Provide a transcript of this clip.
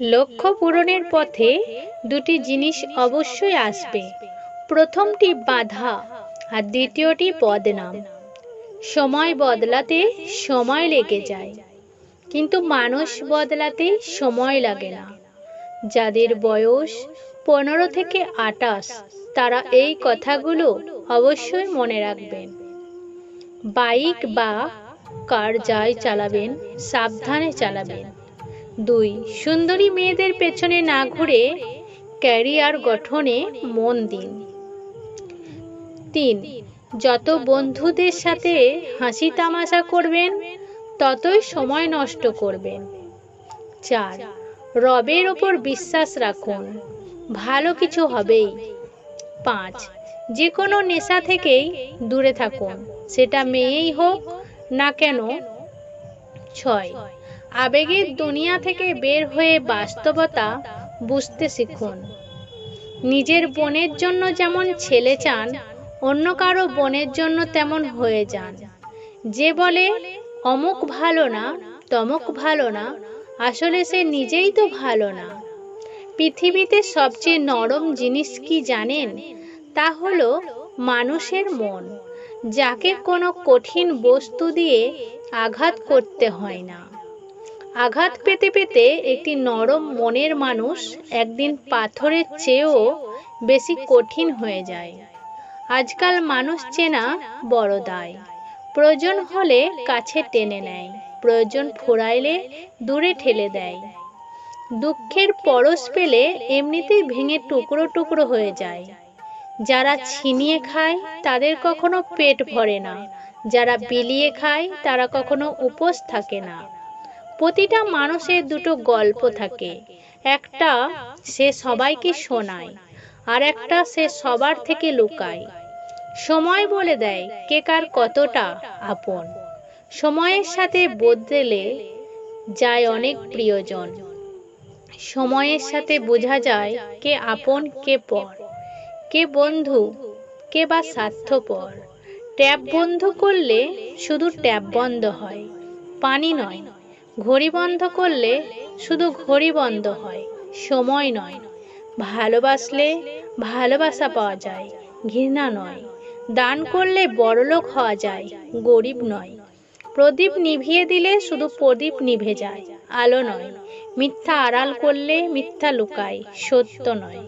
লক্ষ্য পূরণের পথে দুটি জিনিস অবশ্যই আসবে। প্রথমটি বাধা আর দ্বিতীয়টি বদনাম। সময় বদলাতে সময় লেগে যায়। কিন্তু মানুষ বদলাতে সময় লাগে না। যাদের বয়স পনেরো থেকে আটাশ তারা এই কথাগুলো অবশ্যই মনে রাখবেন। বাইক বা কার যাই চালাবেন, সাবধানে চালাবেন। দুই, সুন্দরী মেয়েদের পেছনে না ঘুরে ক্যারিয়ার গঠনে মন দিন। তিন, যত বন্ধুদের সাথে হাসি তামাশা করবেন, ততই সময় নষ্ট করবেন। চার, রবের ওপর বিশ্বাস রাখুন, ভালো কিছু হবেই। পাঁচ যে কোনো নেশা থেকেই দূরে থাকুন, সেটা মেয়েই হোক না কেন। ছয় আবেগের দুনিয়া থেকে বের হয়ে বাস্তবতা বুঝতে শিখুন। নিজের বোনের জন্য যেমন ছেলে চান, অন্য কারও বোনের জন্য তেমন হয়ে যান। যে বলে, অমুক ভালো না, তমুক ভালো না, আসলে সে নিজেই তো ভালো না। পৃথিবীতে সবচেয়ে নরম জিনিস কি জানেন? তা হলো মানুষের মন, যাকে কোনো কঠিন বস্তু দিয়ে আঘাত করতে হয় না। আঘাত পেতে পেতে একটি নরম মনের মানুষ একদিন পাথরের চেয়েও বেশি কঠিন হয়ে যায়। আজকাল মানুষ চেনা বড় দায়। প্রয়োজন হলে কাছে টেনে নেয়। প্রয়োজন ফুরাইলে দূরে ঠেলে দেয়। দুঃখের পরশ পেলে এমনিতেই ভেঙে টুকরো টুকরো হয়ে যায়। যারা ছিনিয়ে খায়, তাদের কখনো পেট ভরে না। যারা বিলিয়ে খায়, তারা কখনো উপোস থাকে না। প্রতিটা মানুষের দুটো গল্প থাকে। একটা সে সবাইকে শোনায় আর একটা সে সবার থেকে লুকায়। সময় বলে দেয় কে কার কতটা আপন। সময়ের সাথে বদলে যায় অনেক প্রিয়জন। সময়ের সাথে বোঝা যায় কে আপন, কে পর। কে বন্ধু, কে বা স্বার্থপর। ট্যাপ বন্ধ করলে শুধু ট্যাপ বন্ধ হয়, পানি নয়। ঘড়ি বন্ধ করলে শুধু ঘড়ি বন্ধ হয়, সময় নয়। ভালোবাসলে ভালোবাসা পাওয়া যায়, ঘৃণা নয়। দান করলে বড়লোক হওয়া যায়, গরিব নয়। প্রদীপ নিভিয়ে দিলে শুধু প্রদীপ নিভে যায়, আলো নয়। মিথ্যা আড়াল করলে মিথ্যা লুকায়, সত্য নয়।